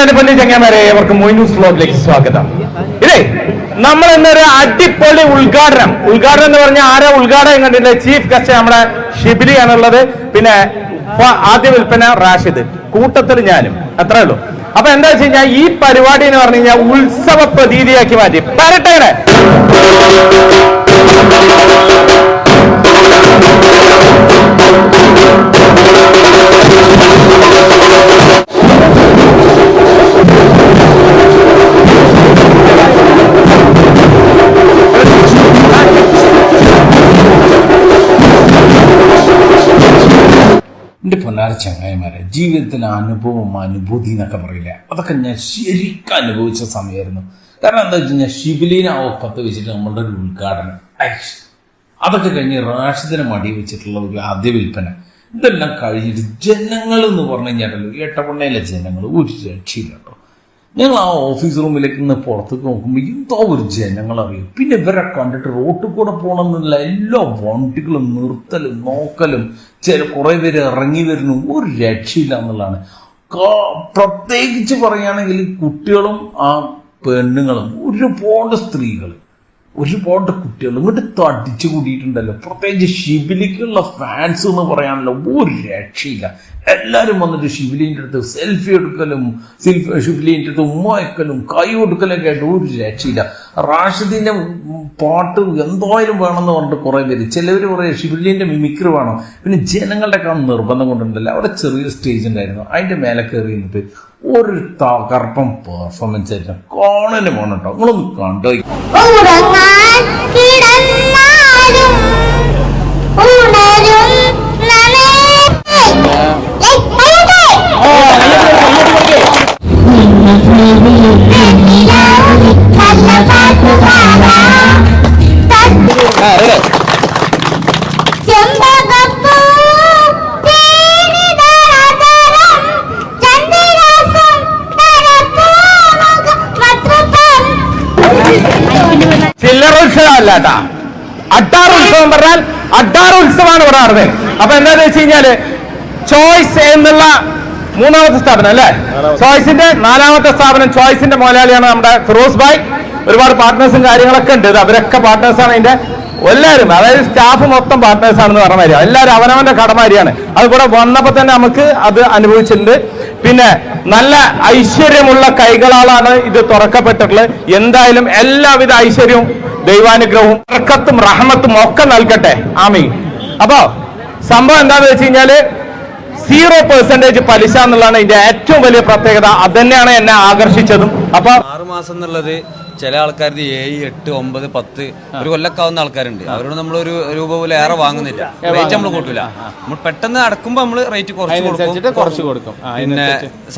എന്റെ ചങ്ങന്മാരെ ഏവർക്കും മൊയ് ന്യൂസ് ബ്ലോഗിലേക്ക് സ്വാഗതം. ഇതേ നമ്മൾ ഇന്നൊരു അടിപൊളി ഉദ്ഘാടനം. ഉദ്ഘാടനം എന്ന് പറഞ്ഞാൽ ആരാ ഉദ്ഘാടനം കണ്ടില്ല? ചീഫ് ഗസ്റ്റ് നമ്മുടെ ഷിബിലി ആണുള്ളത്. പിന്നെ ആദ്യ വിൽപ്പന റാഷിദ്. കൂട്ടത്തിൽ ഞാനും. അത്രേ ഉള്ളൂ. അപ്പൊ എന്താ വെച്ച് കഴിഞ്ഞാൽ ഈ പരിപാടി എന്ന് പറഞ്ഞു കഴിഞ്ഞാൽ ഉത്സവ പ്രതീതിയാക്കി മാറ്റി. പറട്ടെ എന്റെ പൊന്നാര ചങ്ങായിമാരെ ജീവിതത്തിലെ അനുഭവം അനുഭൂതി എന്നൊക്കെ പറയില്ല? അതൊക്കെ ഞാൻ ശരിക്കും അനുഭവിച്ച സമയമായിരുന്നു. കാരണം എന്താ വെച്ച് കഴിഞ്ഞാൽ ശിവലീന ഒപ്പത്ത് വെച്ചിട്ട് നമ്മളുടെ ഒരു ഉദ്ഘാടനം. അതൊക്കെ കഴിഞ്ഞ് റാഷിദിനെ മടി വെച്ചിട്ടുള്ള ഒരു ആദ്യ വിൽപ്പന. ഇതെല്ലാം കഴിഞ്ഞിട്ട് ജനങ്ങൾ എന്ന് പറഞ്ഞു കഴിഞ്ഞാൽ എട്ടപ്പണ്ണയിലെ ജനങ്ങൾ ഒരു രക്ഷയില്ല ഞങ്ങൾ ആ ഓഫീസ് റൂമിലേക്ക് ഇന്ന് പുറത്തേക്ക് നോക്കുമ്പോൾ എന്തോ ഒരു ജനങ്ങളറിയും. പിന്നെ ഇവരെ കണ്ടിട്ട് റോട്ടിൽ കൂടെ പോകണം എന്നുള്ള എല്ലാ വണ്ടികളും നിർത്തലും നോക്കലും ചില കുറെ പേര് ഇറങ്ങി വരുന്നു. ഒരു രക്ഷയില്ല എന്നുള്ളതാണ്. പ്രത്യേകിച്ച് പറയുകയാണെങ്കിൽ കുട്ടികളും ആ പെണ്ണുങ്ങളും ഒരുപാട് സ്ത്രീകൾ ഒരുപാട് കുട്ടികൾ ഇങ്ങോട്ട് തടിച്ചു കൂടിയിട്ടുണ്ടല്ലോ. പ്രത്യേകിച്ച് ഷിബിലിക്കുള്ള ഫാൻസ് എന്ന് പറയാനല്ലോ ഒരു രക്ഷയില്ല. എല്ലാവരും വന്നിട്ട് ശിവലീന്റെ അടുത്ത് സെൽഫി എടുക്കലും ഷിബിലിന്റെ അടുത്ത് ഉമ്മ വയ്ക്കലും കൈ കൊടുക്കലൊക്കെ ആയിട്ട് ഒരു രക്ഷയില്ല. റാഷിദിന്റെ പാട്ട് എന്തായാലും വേണമെന്ന് പറഞ്ഞിട്ട് കുറെ പേര് ചിലവർ പറയും ശിവലീന്റെ മിമിക്രി വേണം. പിന്നെ ജനങ്ങളുടെ ഒക്കെ നിർബന്ധം കൊണ്ടുണ്ടല്ലോ. അവിടെ ചെറിയ സ്റ്റേജ് ഉണ്ടായിരുന്നു. അതിന്റെ മേലെ കയറി നിന്നിട്ട് ഒരു തകർപ്പം പെർഫോമൻസ് ആയിരുന്നു. കാണാനും വേണം കേട്ടോ. നിങ്ങളൊന്ന് കണ്ടോ ചില്ലറ ഉത്സവം അല്ല കേട്ടാ അട്ടാർ ഉത്സവം പറഞ്ഞാൽ അട്ടാർ ഉത്സവമാണ് പറയാറുള്ളത് അപ്പൊ എന്താന്ന് വെച്ച് കഴിഞ്ഞാൽ ചോയ്സ് എന്നുള്ള മൂന്നാമത്തെ സ്ഥാപനം അല്ലേ? ചോയ്സിന്റെ നാലാമത്തെ സ്ഥാപനം ചോയ്സിന്റെ മുതലാളിയാണ് നമ്മുടെ ഫിറോസ് ഭായ്. ഒരുപാട് പാർട്ട്നേഴ്സും കാര്യങ്ങളൊക്കെ ഉണ്ട്. അവരൊക്കെ പാർട്ട്നേഴ്സാണ് അതിന്റെ എല്ലാവരും. അതായത് സ്റ്റാഫ് മൊത്തം പാർട്ട്നേഴ്സ് ആണെന്ന് പറഞ്ഞ കാര്യം എല്ലാവരും അവനവന്റെ കടമാരിയാണ് അത് കൂടെ വന്നപ്പോ തന്നെ നമുക്ക് അത് അനുഭവിച്ചിട്ടുണ്ട്. പിന്നെ നല്ല ഐശ്വര്യമുള്ള കൈകളാലാണ് ഇത് തുറക്കപ്പെട്ടിട്ടുള്ളത്. എന്തായാലും എല്ലാവിധ ഐശ്വര്യവും ദൈവാനുഗ്രഹവും ഇറക്കത്തും റഹമത്തും ഒക്കെ നൽകട്ടെ. ആമീൻ. അപ്പോ സംഭവം എന്താന്ന് വെച്ച് കഴിഞ്ഞാൽ സീറോ പെർസെന്റേജ് പലിശ എന്നുള്ളതാണ് ഇതിന്റെ ഏറ്റവും വലിയ പ്രത്യേകത. അത് തന്നെയാണ് എന്നെ ആകർഷിച്ചതും. അപ്പൊ ആറുമാസം എന്നുള്ളത് ചില ആൾക്കാരുടെ ഏഴ് എട്ട് ഒമ്പത് പത്ത് ഒരു കൊല്ലക്കാവുന്ന ആൾക്കാരുണ്ട്. അവരോട് നമ്മൾ ഒരു രൂപ പോലെ ഏറെ വാങ്ങുന്നില്ല. റേറ്റ് നമ്മൾ കൂട്ടില്ല നമ്മൾ പെട്ടെന്ന് അടക്കുമ്പോൾ നമ്മൾ റേറ്റ് കുറച്ച് കുറച്ച് കൊടുക്കും. പിന്നെ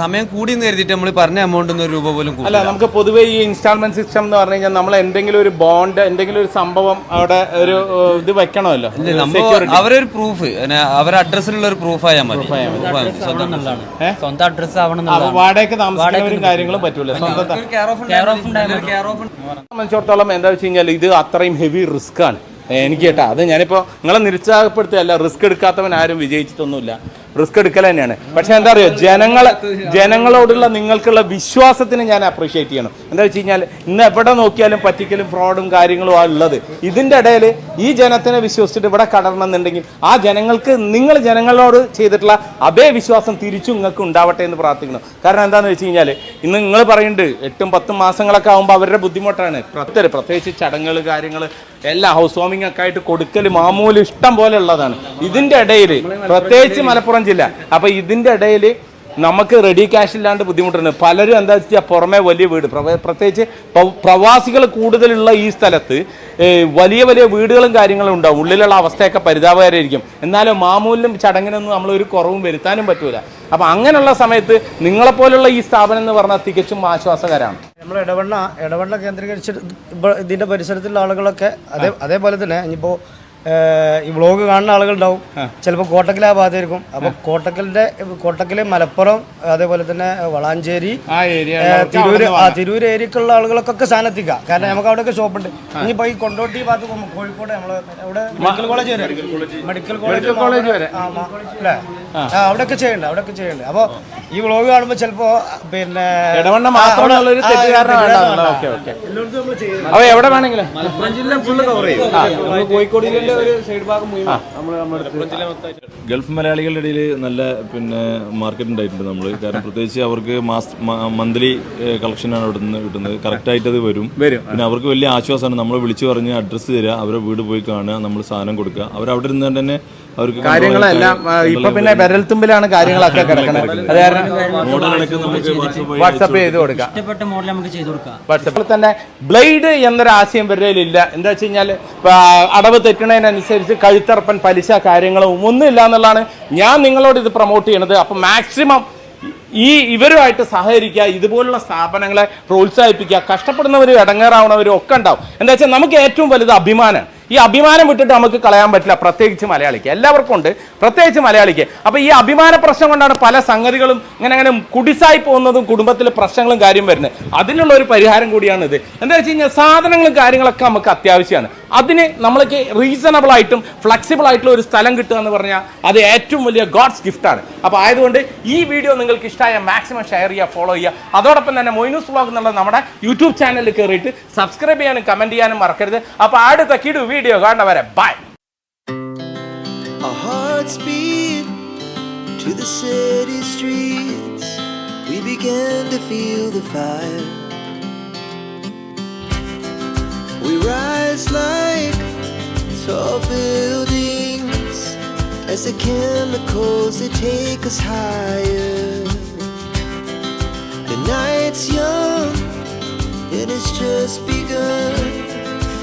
സമയം കൂടി എന്ന് കരുതിയിട്ട് നമ്മൾ പറഞ്ഞ എമൗണ്ട് ഒരു രൂപ പോലും അല്ല നമുക്ക് പൊതുവേ ഈ ഇൻസ്റ്റാൾമെന്റ് സിസ്റ്റം എന്ന് പറഞ്ഞു കഴിഞ്ഞാൽ നമ്മൾ എന്തെങ്കിലും ഒരു ബോണ്ട് എന്തെങ്കിലും ഒരു സംഭവം അവിടെ ഒരു ഇത് വെക്കണമല്ലോ. അവരൊരു പ്രൂഫ് അവരുടെ അഡ്രസ്സിലുള്ള ഒരു പ്രൂഫ് ആയാൽ മതി. സ്വന്തം അഡ്രസ് ആവണം വാടകയ്ക്ക് താമസിക്കുന്നവരും കാര്യങ്ങളും പറ്റൂല. സ്വന്തം കെയർ care സംബന്ധിച്ചിടത്തോളം എന്താ വെച്ച് കഴിഞ്ഞാൽ ഇത് അത്രയും ഹെവി റിസ്ക് ആണ്. എനിക്ക് കേട്ടാ അത് ഞാനിപ്പോ നിങ്ങളെ നിരുത്സാഹപ്പെടുത്തുകയല്ല റിസ്ക് എടുക്കാത്തവൻ ആരും വിജയിച്ചിട്ടൊന്നുമില്ല. റിസ്ക് എടുക്കൽ തന്നെയാണ്. പക്ഷെ എന്താ പറയുക ജനങ്ങളെ ജനങ്ങളോടുള്ള നിങ്ങൾക്കുള്ള വിശ്വാസത്തിന് ഞാൻ അപ്രീഷിയേറ്റ് ചെയ്യണം. എന്താ വെച്ച് കഴിഞ്ഞാൽ ഇന്ന് എവിടെ നോക്കിയാലും പറ്റിക്കലും ഫ്രോഡും കാര്യങ്ങളും ആ ഉള്ളത്. ഇതിന്റെ ഇടയിൽ ഈ ജനത്തിനെ വിശ്വസിച്ചിട്ട് ഇവിടെ കടരണമെന്നുണ്ടെങ്കിൽ ആ ജനങ്ങൾക്ക് നിങ്ങൾ ജനങ്ങളോട് ചെയ്തിട്ടുള്ള അതേ വിശ്വാസം തിരിച്ചും നിങ്ങൾക്ക് ഉണ്ടാവട്ടെ എന്ന് പ്രാർത്ഥിക്കണം കാരണം എന്താണെന്ന് വെച്ച് കഴിഞ്ഞാൽ ഇന്ന് നിങ്ങൾ പറയുന്നുണ്ട് എട്ടും പത്തും മാസങ്ങളൊക്കെ ആകുമ്പോൾ അവരുടെ ബുദ്ധിമുട്ടാണ്. പ്രത്യേക പ്രത്യേകിച്ച് ചടങ്ങുകൾ കാര്യങ്ങൾ എല്ലാ ഹൗസ് വാമിംഗ് ഒക്കെ ആയിട്ട് കൊടുക്കൽ മാമൂൽ ഇഷ്ടം പോലെ ഉള്ളതാണ്. ഇതിന്റെ ഇടയിൽ പ്രത്യേകിച്ച് മലപ്പുറം ജില്ല. അപ്പൊ ഇതിന്റെ ഇടയിൽ നമുക്ക് റെഡി ക്യാഷ് ഇല്ലാണ്ട് ബുദ്ധിമുട്ടുണ്ട്. പലരും എന്താ വെച്ചാൽ പുറമെ വലിയ വീട് പ്രത്യേകിച്ച് പ്രവാസികൾ കൂടുതലുള്ള ഈ സ്ഥലത്ത് വലിയ വലിയ വീടുകളും കാര്യങ്ങളും ഉണ്ടാവും. ഉള്ളിലുള്ള അവസ്ഥയൊക്കെ പരിതാപകരമായിരിക്കും. എന്നാലും മാമൂലിനും ചടങ്ങിനൊന്നും നമ്മൾ ഒരു കുറവും വരുത്താനും പറ്റൂല. അപ്പൊ അങ്ങനെയുള്ള സമയത്ത് നിങ്ങളെപ്പോലുള്ള ഈ സ്ഥാപനം എന്ന് പറഞ്ഞാൽ തികച്ചും ആശ്വാസകരമാണ്. നമ്മൾ ഇടവണ്ണ ഇടവണ്ണ കേന്ദ്രീകരിച്ച് ഇതിന്റെ പരിസരത്തുള്ള ആളുകളൊക്കെ അതേ അതേപോലെ തന്നെ ഇനിയിപ്പോൾ ഈ വ്ളോഗ് കാണുന്ന ആളുകളുണ്ടാവും. ചിലപ്പോൾ കോട്ടക്കൽ ആ ഭാഗത്തായിരിക്കും. അപ്പൊ കോട്ടക്കലിന്റെ കോട്ടക്കൽ മലപ്പുറം അതേപോലെ തന്നെ വളാഞ്ചേരി തിരൂര് ആ തിരൂർ ഏരിയക്കുള്ള ആളുകൾക്കൊക്കെ സാധനം എത്തിക്കാം. കാരണം നമുക്ക് അവിടെയൊക്കെ ഷോപ്പുണ്ട്. ഇനിയിപ്പോ ഈ കൊണ്ടോട്ടി ഭാഗത്ത് പോകുമ്പോൾ കോഴിക്കോട് നമ്മൾ അവിടെ മെഡിക്കൽ കോളേജ് വരെ? Medical college. കോളേജ് വരെ. ആ, അല്ലേ? ആ. അവിടെയൊക്കെ ചെയ്യണ്ട അവിടെയൊക്കെ ചെയ്യണ്ട. അപ്പൊ ഈ വ്ളോഗ് കാണുമ്പോൾ ചിലപ്പോ പിന്നെ അപ്പൊ എവിടെ വേണമെങ്കിലും? മലപ്പുറം ജില്ല ഫുള്ള് കവർ ചെയ്യും. കോഴിക്കോട് ജില്ലയുടെ ഒരു സൈഡ് ഭാഗം മുഴുവൻ നമ്മൾ നമ്മുടെ ഗൾഫ് മലയാളികളുടെ ഇടയിൽ നല്ല പിന്നെ മാർക്കറ്റ് ഉണ്ടായിട്ടുണ്ട് നമ്മൾ കാരണം പ്രത്യേകിച്ച് അവർക്ക് മാസ് മന്ത്ലി കളക്ഷനാണ് അവിടെ നിന്ന് കിട്ടുന്നത്. കറക്റ്റായിട്ട് അത് വരും. വരും. പിന്നെ അവർക്ക് വലിയ ആശ്വാസമാണ്. നമ്മൾ വിളിച്ചു പറഞ്ഞ് അഡ്രസ്സ് തരിക അവരെ വീട് പോയി കാണുക നമ്മൾ സാധനം കൊടുക്കുക. അവർ അവിടെ ഇരുന്ന് തന്നെ കാര്യങ്ങളെല്ലാം ഇപ്പൊ പിന്നെ വിരൽത്തുമ്പിലാണ് കാര്യങ്ങളൊക്കെ കിടക്കുന്നത് അത് കാരണം മോഡൽ നമുക്ക് വാട്സപ്പ് ചെയ്ത് കൊടുക്കാം. ഇഷ്ടപ്പെട്ട മോഡൽ നമുക്ക് ചെയ്തു കൊടുക്കാം. വാട്സപ്പിൽ തന്നെ ബ്ലേഡ് എന്നൊരു ആശയം വരയിലില്ല എന്താ വെച്ച് കഴിഞ്ഞാൽ അടവ് തെറ്റണതിനനുസരിച്ച് കഴുത്തറപ്പൻ പലിശ കാര്യങ്ങളും ഒന്നും ഇല്ല എന്നുള്ളതാണ് ഞാൻ നിങ്ങളോട് ഇത് പ്രൊമോട്ട് ചെയ്യണത്. അപ്പം മാക്സിമം ഈ ഇവരുമായിട്ട് സഹകരിക്കുക ഇതുപോലുള്ള സ്ഥാപനങ്ങളെ പ്രോത്സാഹിപ്പിക്കുക കഷ്ടപ്പെടുന്നവരും ഇടങ്ങേറാവുന്നവരും ഒക്കെ ഉണ്ടാവും. എന്താ വെച്ചാൽ നമുക്ക് ഏറ്റവും വലുത് അഭിമാനം. ഈ അഭിമാനം വിട്ടിട്ട് നമുക്ക് കളയാൻ പറ്റില്ല. പ്രത്യേകിച്ച് മലയാളിക്ക്. എല്ലാവർക്കും ഉണ്ട്. പ്രത്യേകിച്ച് മലയാളിക്ക്. അപ്പൊ ഈ അഭിമാന പ്രശ്നം കൊണ്ടാണ് പല സംഗതികളും ഇങ്ങനെ അങ്ങനെ കുടിസായി പോകുന്നതും കുടുംബത്തിൽ പ്രശ്നങ്ങളും കാര്യം വരുന്നത്. അതിനുള്ള ഒരു പരിഹാരം കൂടിയാണ് ഇത്. എന്താ വെച്ച് കഴിഞ്ഞാൽ സാധനങ്ങളും കാര്യങ്ങളൊക്കെ നമുക്ക് അത്യാവശ്യമാണ്. അതിന് നമ്മൾക്ക് റീസണബിൾ ആയിട്ടും ഫ്ലെക്സിബിൾ ആയിട്ടുള്ള ഒരു സ്ഥലം കിട്ടുക എന്ന് പറഞ്ഞാൽ അത് ഏറ്റവും വലിയ ഗോഡ്സ് ഗിഫ്റ്റ് ആണ്. അപ്പോൾ ആയതുകൊണ്ട് ഈ വീഡിയോ നിങ്ങൾക്ക് ഇഷ്ടമായ മാക്സിമം ഷെയർ ചെയ്യുക ഫോളോ ചെയ്യുക. അതോടൊപ്പം തന്നെ മൊയ്നൂസ് വ്ളോഗ് എന്നുള്ള നമ്മുടെ യൂട്യൂബ് ചാനലിൽ കയറിയിട്ട് സബ്സ്ക്രൈബ് ചെയ്യാനും കമന്റ് ചെയ്യാനും മറക്കരുത്. അപ്പോൾ അടുത്ത കിടു വീഡിയോ കാണുന്നവരെ bye Our hearts beat to the city streets. We began to feel the fire. We rise like tall buildings as the chemicals they take us higher. The night's young and it's just begun